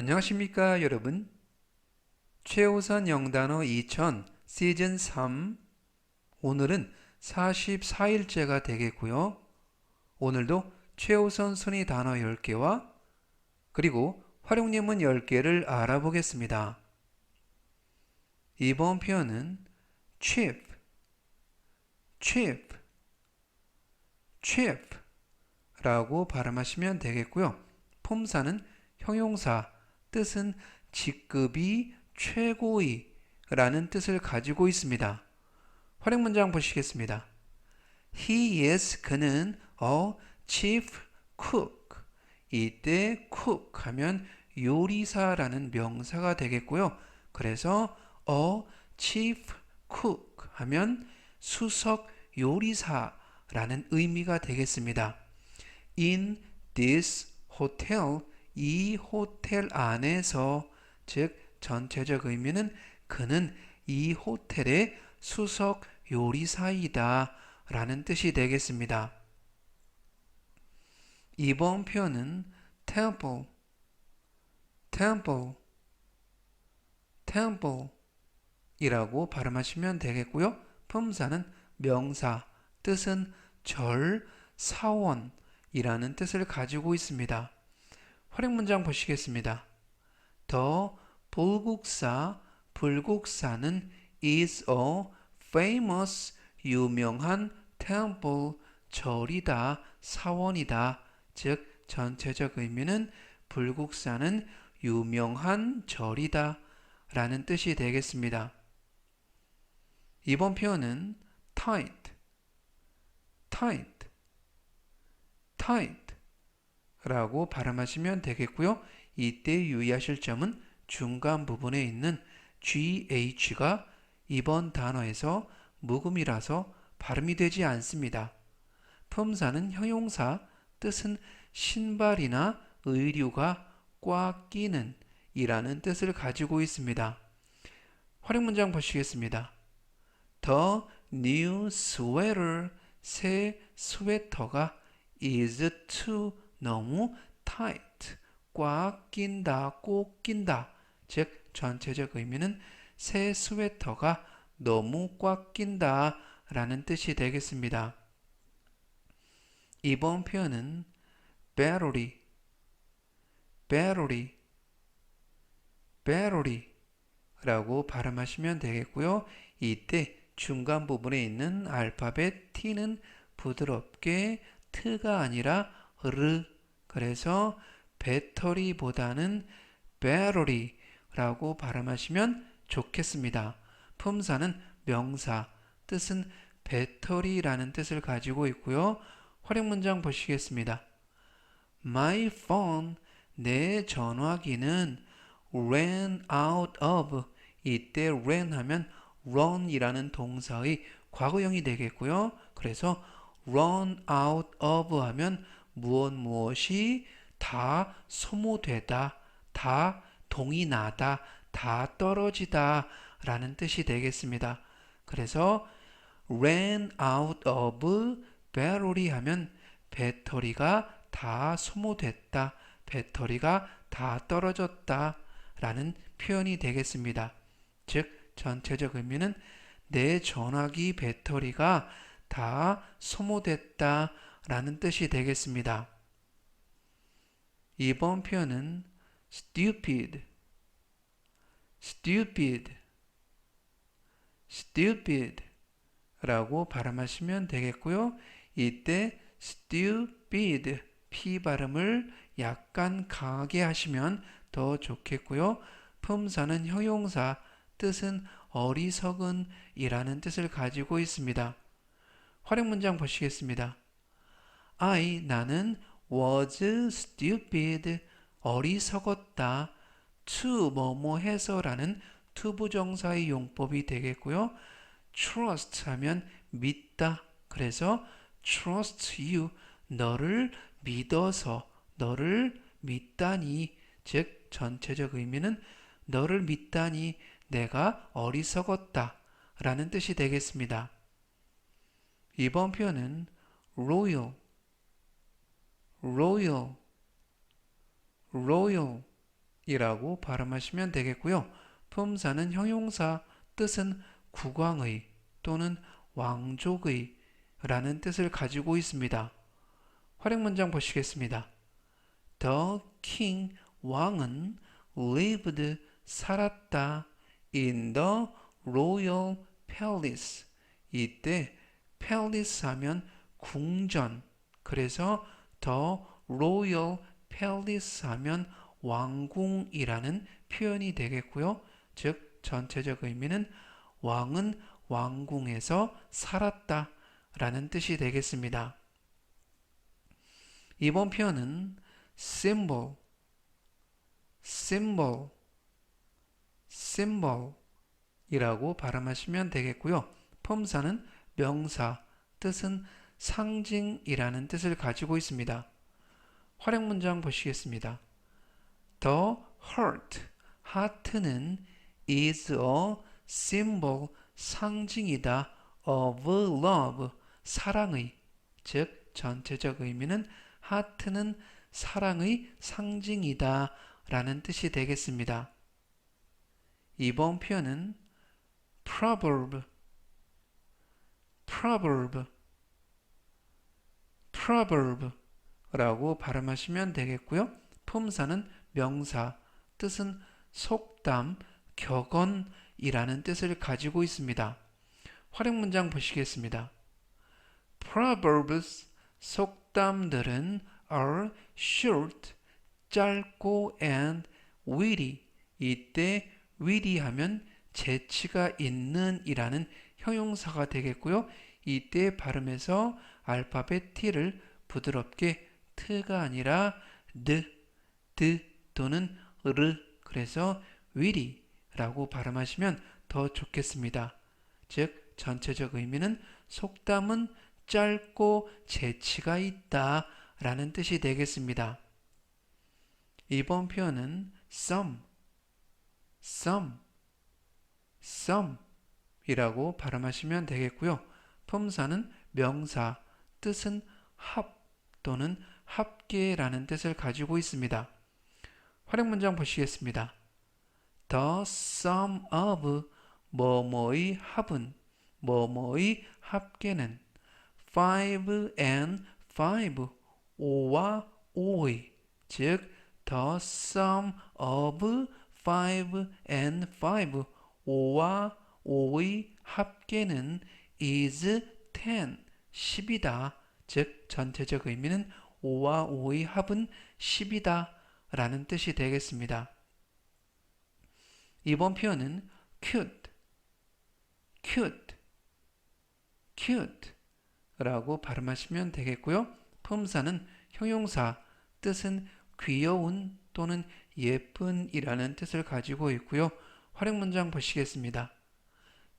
안녕하십니까 여러분. 최우선 영단어 2000 시즌 3 오늘은 44일째가 되겠고요. 오늘도 최우선 순위 단어 10개와 그리고 활용예문 10개를 알아보겠습니다. 이번 표현은 cheap cheap cheap 라고 발음하시면 되겠고요. 품사는 형용사 뜻은 직급이 최고의 라는 뜻을 가지고 있습니다. 활용 문장 보시겠습니다. He is 그는 a chief cook. 이때 cook 하면 요리사라는 명사가 되겠고요. 그래서 a chief cook 하면 수석 요리사라는 의미가 되겠습니다. In this hotel 이 호텔 안에서 즉 전체적 의미는 그는 이 호텔의 수석 요리사이다 라는 뜻이 되겠습니다. 이번 표현은 temple, temple, temple 이라고 발음하시면 되겠고요. 품사는 명사, 뜻은 절, 사원 이라는 뜻을 가지고 있습니다. 활용 문장 보시겠습니다. 더 불국사, 불국사는 is a famous 유명한 temple 절이다, 사원이다. 즉 전체적 의미는 불국사는 유명한 절이다 라는 뜻이 되겠습니다. 이번 표현은 tight, tight, tight 라고 발음하시면 되겠고요. 이때 유의하실 점은 중간 부분에 있는 GH가 이번 단어에서 묵음이라서 발음이 되지 않습니다. 품사는 형용사, 뜻은 신발이나 의류가 꽉 끼는 이라는 뜻을 가지고 있습니다. 활용 문장 보시겠습니다. The new sweater, 새 스웨터가 is too 너무 tight, 꽉 낀다, 꼭 낀다. 즉 전체적 의미는 새 스웨터가 너무 꽉 낀다 라는 뜻이 되겠습니다. 이번 표현은 battery, battery, battery 라고 발음하시면 되겠고요. 이때 중간 부분에 있는 알파벳 T는 부드럽게 트가 아니라 르 그래서 배터리보다는 battery라고 발음하시면 좋겠습니다. 품사는 명사, 뜻은 배터리라는 뜻을 가지고 있고요. 활용 문장 보시겠습니다. My phone, 내 전화기는 ran out of 이때 ran 하면 run이라는 동사의 과거형이 되겠고요. 그래서 run out of 하면 무엇 무엇이 다 소모되다, 다 동이 나다, 다 떨어지다 라는 뜻이 되겠습니다. 그래서 ran out of battery 하면 배터리가 다 소모됐다, 배터리가 다 떨어졌다 라는 표현이 되겠습니다. 즉, 전체적 의미는 내 전화기 배터리가 다 소모됐다 라는 뜻이 되겠습니다. 이번 표현은 stupid, stupid, stupid 라고 발음하시면 되겠고요. 이때 stupid, p 발음을 약간 강하게 하시면 더 좋겠고요. 품사는 형용사, 뜻은 어리석은 이라는 뜻을 가지고 있습니다. 활용 문장 보시겠습니다. I 나는 was stupid 어리석었다 to 뭐뭐 해서라는 투부정사의 용법이 되겠고요. trust 하면 믿다. 그래서 trust you 너를 믿어서 너를 믿다니 즉 전체적 의미는 너를 믿다니 내가 어리석었다 라는 뜻이 되겠습니다. 이번 표현은 royal royal, royal 이라고 발음하시면 되겠고요. 품사는 형용사 뜻은 국왕의 또는 왕족의 라는 뜻을 가지고 있습니다. 활용 문장 보시겠습니다. The king 왕은 lived 살았다 in the royal palace 이때 palace 하면 궁전 그래서 the royal palace 하면 왕궁이라는 표현이 되겠고요. 즉 전체적 의미는 왕은 왕궁에서 살았다 라는 뜻이 되겠습니다. 이번 표현은 symbol, symbol, symbol 이라고 발음하시면 되겠고요. 품사는 명사, 뜻은 상징이라는 뜻을 가지고 있습니다. 활용 문장 보시겠습니다. The heart, 하트는 is a symbol, 상징이다 of love, 사랑의, 즉 전체적 의미는 하트는 사랑의 상징이다 라는 뜻이 되겠습니다. 이번 표현은 proverb, proverb, proverb 라고 발음하시면 되겠고요. 품사는 명사, 뜻은 속담, 격언이라는 뜻을 가지고 있습니다. 활용 문장 보시겠습니다. Proverbs, 속담들은 are short, 짧고 and witty. 이때 witty 하면 재치가 있는 이라는 형용사가 되겠고요. 이때 발음에서 알파벳 T를 부드럽게 트가 아니라 드, 드 또는 르 그래서 witty 라고 발음하시면 더 좋겠습니다. 즉 전체적 의미는 속담은 짧고 재치가 있다 라는 뜻이 되겠습니다. 이번 표현은 some, some, some 이라고 발음하시면 되겠고요. 품사는 명사, 뜻은 합 또는 합계라는 뜻을 가지고 있습니다. 활용 문장 보시겠습니다. The sum of 뭐뭐의 합은 뭐뭐의 합계는 5 and 5 5와 5의 즉 the sum of 5 and 5 5와 5의 합계는 is 10 10이다 즉 전체적 의미는 5와 5의 합은 10이다 라는 뜻이 되겠습니다. 이번 표현은 cute, cute, cute 라고 발음하시면 되겠고요. 품사는 형용사, 뜻은 귀여운 또는 예쁜 이라는 뜻을 가지고 있고요. 활용 문장 보시겠습니다.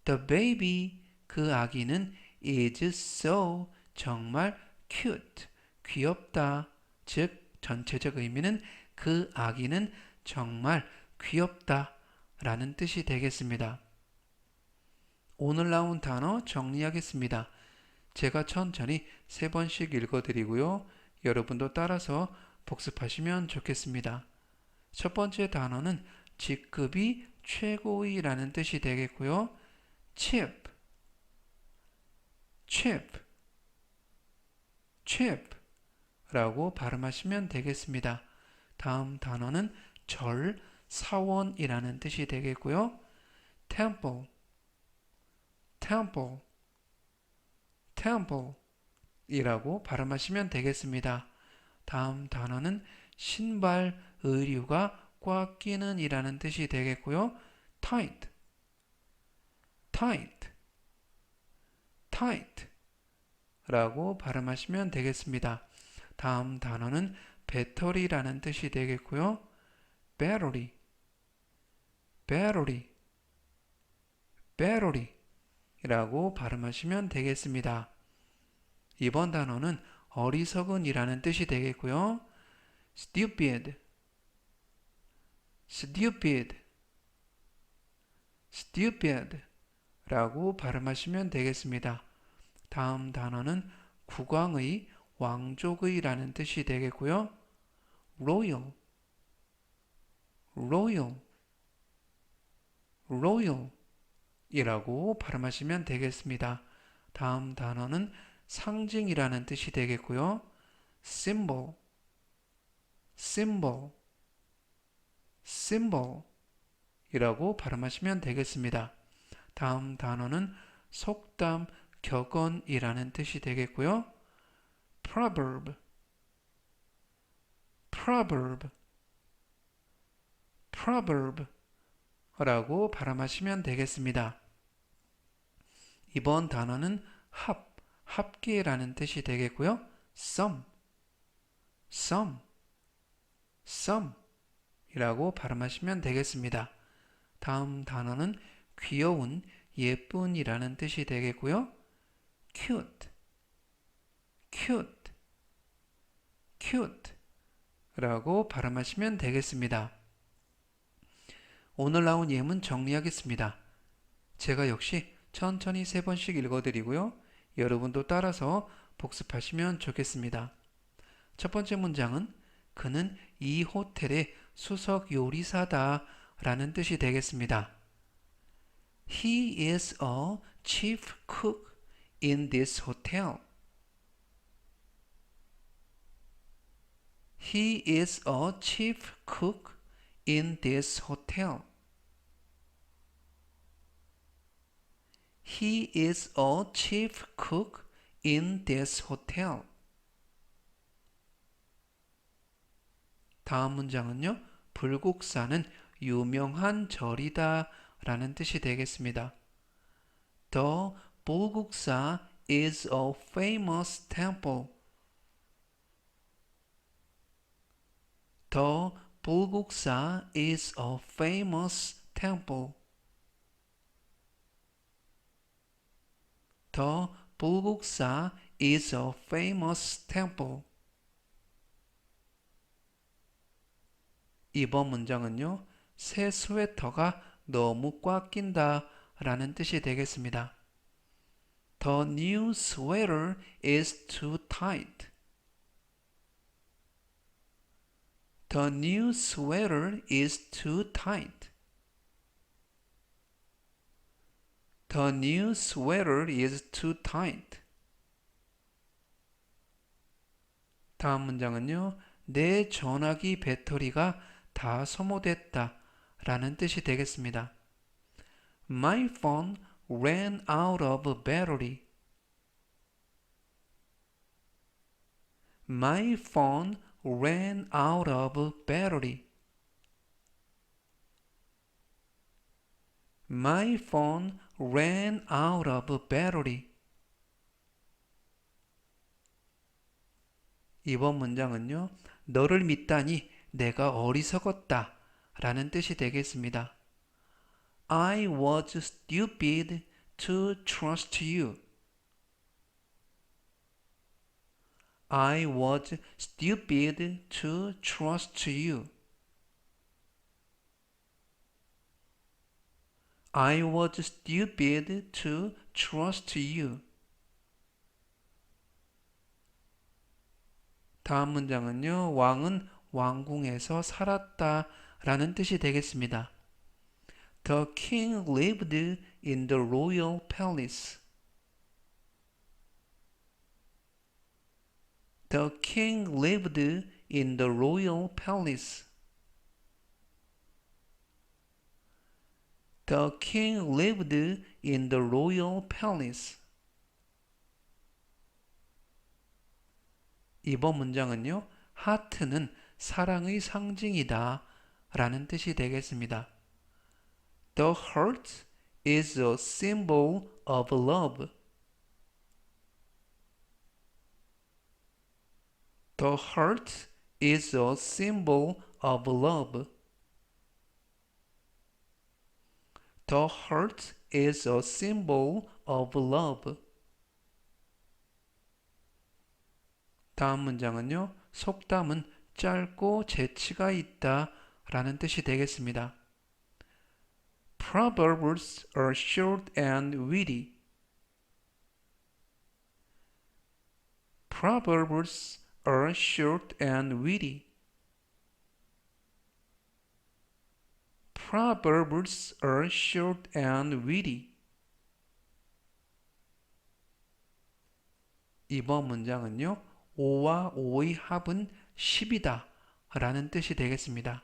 The baby, 그 아기는 is so, 정말 cute, 귀엽다. 즉, 전체적 의미는 그 아기는 정말 귀엽다. 라는 뜻이 되겠습니다. 오늘 나온 단어 정리하겠습니다. 제가 천천히 세 번씩 읽어드리고요. 여러분도 따라서 복습하시면 좋겠습니다. 첫 번째 단어는 직급이 최고위라는 뜻이 되겠고요. chip, chip, chip 라고 발음하시면 되겠습니다. 다음 단어는 절, 사원이라는 뜻이 되겠고요. temple, temple, temple 이라고 발음하시면 되겠습니다. 다음 단어는 신발, 의류가 꽉 끼는 이라는 뜻이 되겠고요. tight, tight, tight 라고 발음하시면 되겠습니다. 다음 단어는 배터리라는 뜻이 되겠고요. battery, battery, battery 이라고 발음하시면 되겠습니다. 이번 단어는 어리석은이라는 뜻이 되겠고요. stupid, stupid, stupid 라고 발음하시면 되겠습니다. 다음 단어는 국왕의, 왕족의 라는 뜻이 되겠고요. royal, royal, royal 이라고 발음하시면 되겠습니다. 다음 단어는 상징이라는 뜻이 되겠고요. symbol, symbol, symbol 이라고 발음하시면 되겠습니다. 다음 단어는 속담, 격언이라는 뜻이 되겠고요. proverb, proverb, proverb 라고 발음하시면 되겠습니다. 이번 단어는 합, 합계라는 뜻이 되겠고요. sum, sum, sum 이라고 발음하시면 되겠습니다. 다음 단어는 귀여운, 예쁜이라는 뜻이 되겠고요. Cute, cute, cute 라고 발음하시면 되겠습니다. 오늘 나온 예문 정리하겠습니다. 제가 역시 천천히 세 번씩 읽어드리고요. 여러분도 따라서 복습하시면 좋겠습니다. 첫 번째 문장은 그는 이 호텔의 수석 요리사다 라는 뜻이 되겠습니다. He is a chief cook in this hotel. He is a chief cook in this hotel. He is a chief cook in this hotel. 다음 문장은요. 불국사는 유명한 절이다 라는 뜻이 되겠습니다. The 불국사 is a famous temple. The 불국사 is a famous temple. The 불국사 is a famous temple. 이번 문장은요. 새 스웨터가 너무 꽉 낀다 라는 뜻이 되겠습니다. The new sweater is too tight. The new sweater is too tight. The new sweater is too tight. 다음 문장은요. 내 전화기 배터리가 다 소모됐다 라는 뜻이 되겠습니다. My phone ran out of battery. My phone ran out of battery. My phone ran out of battery. 이번 문장은요. 너를 믿다니 내가 어리석었다 라는 뜻이 되겠습니다. I was stupid to trust you. I was stupid to trust you. I was stupid to trust you. 다음 문장은요. 왕은 왕궁에서 살았다 라는 뜻이 되겠습니다. The king lived in the royal palace. The king lived in the royal palace. The king lived in the royal palace. 이번 문장은요. 하트는 사랑의 상징이다 라는 뜻이 되겠습니다. The heart is a symbol of love. The heart is a symbol of love. The heart is a symbol of love. 다음 문장은요. 속담은 짧고 재치가 있다 라는 뜻이 되겠습니다. Proverbs are short and witty. Proverbs are short and witty. proverbs are short and witty. 이번 문장은요. 5와 5의 합은 10이다 라는 뜻이 되겠습니다.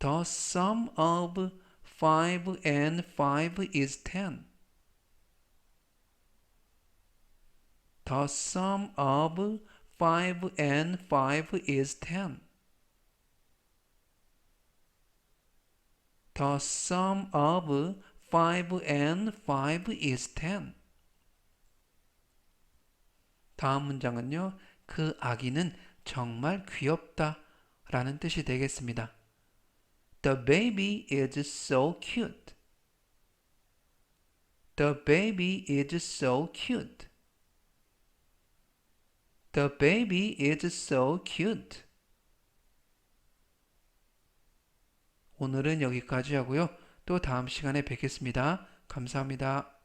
The sum of 5 and 5 is 10. The sum of 5 and 5 is 10. The sum of 5 and 5 is 10. 다음 문장은요. 그 아기는 정말 귀엽다 라는 뜻이 되겠습니다. The baby is so cute. The baby is so cute. The baby is so cute. 오늘은 여기까지 하고요. 또 다음 시간에 뵙겠습니다. 감사합니다.